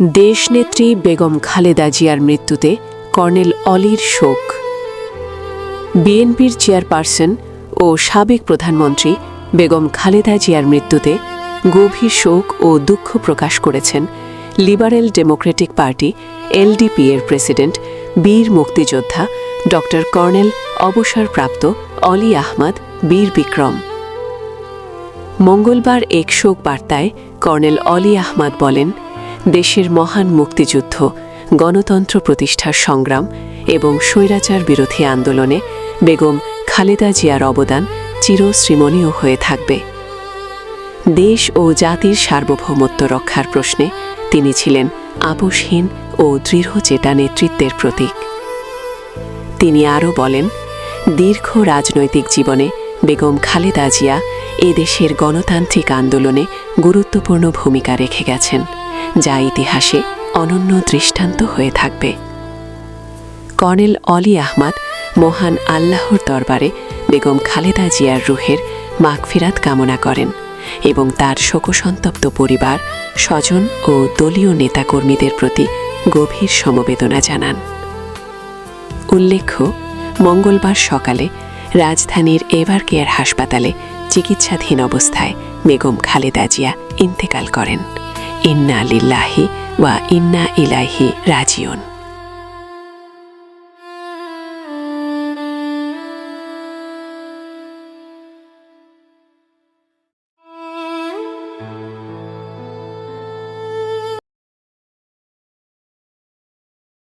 দেশনেত্রী বেগম খালেদা জিয়ার মৃত্যুতে কর্নেল অলির শোক। বিএনপির চেয়ারপারসন ও সাবেক প্রধানমন্ত্রী বেগম খালেদা জিয়ার মৃত্যুতে গভীর শোক ও দুঃখ প্রকাশ করেছেন লিবারেল ডেমোক্রেটিক পার্টি এলডিপি এর প্রেসিডেন্ট, বীর মুক্তিযোদ্ধা ড. কর্নেল অবসরপ্রাপ্ত অলি আহমদ বীর বিক্রম। মঙ্গলবার এক শোক বার্তায় কর্নেল অলি আহমদ বলেন দেশের মহান মুক্তিযুদ্ধ, গণতন্ত্র প্রতিষ্ঠার সংগ্রাম এবং স্বৈরাচার বিরোধী আন্দোলনে বেগম খালেদা জিয়ার অবদান চিরশ্রীমণীয় হয়ে থাকবে। দেশ ও জাতির সার্বভৌমত্ব রক্ষার প্রশ্নে তিনি ছিলেন আপোষহীন ও দৃঢ়চেতা নেতৃত্বের প্রতীক। তিনি আরও বলেন, দীর্ঘ রাজনৈতিক জীবনে বেগম খালেদা জিয়া এদেশের গণতান্ত্রিক আন্দোলনে গুরুত্বপূর্ণ ভূমিকা রেখে গেছেন। যা ইতিহাসে অনন্য দৃষ্টান্ত হয়ে থাকবে। কর্নেল অলি আহমদ মহান আল্লাহর দরবারে বেগম খালেদা জিয়ার রুহের মাগফিরাত কামনা করেন এবং তার শোকসন্তপ্ত পরিবার, স্বজন ও দলীয় নেতাকর্মীদের প্রতি গভীর সমবেদনা জানান। উল্লেখ্য, মঙ্গলবার সকালে রাজধানীর এভার কেয়ার হাসপাতালে চিকিৎসাধীন অবস্থায় বেগম খালেদা জিয়া ইন্তেকাল করেন। ইন্না লিল্লাহি ওয়া ইন্না ইলাইহি রাজিউন।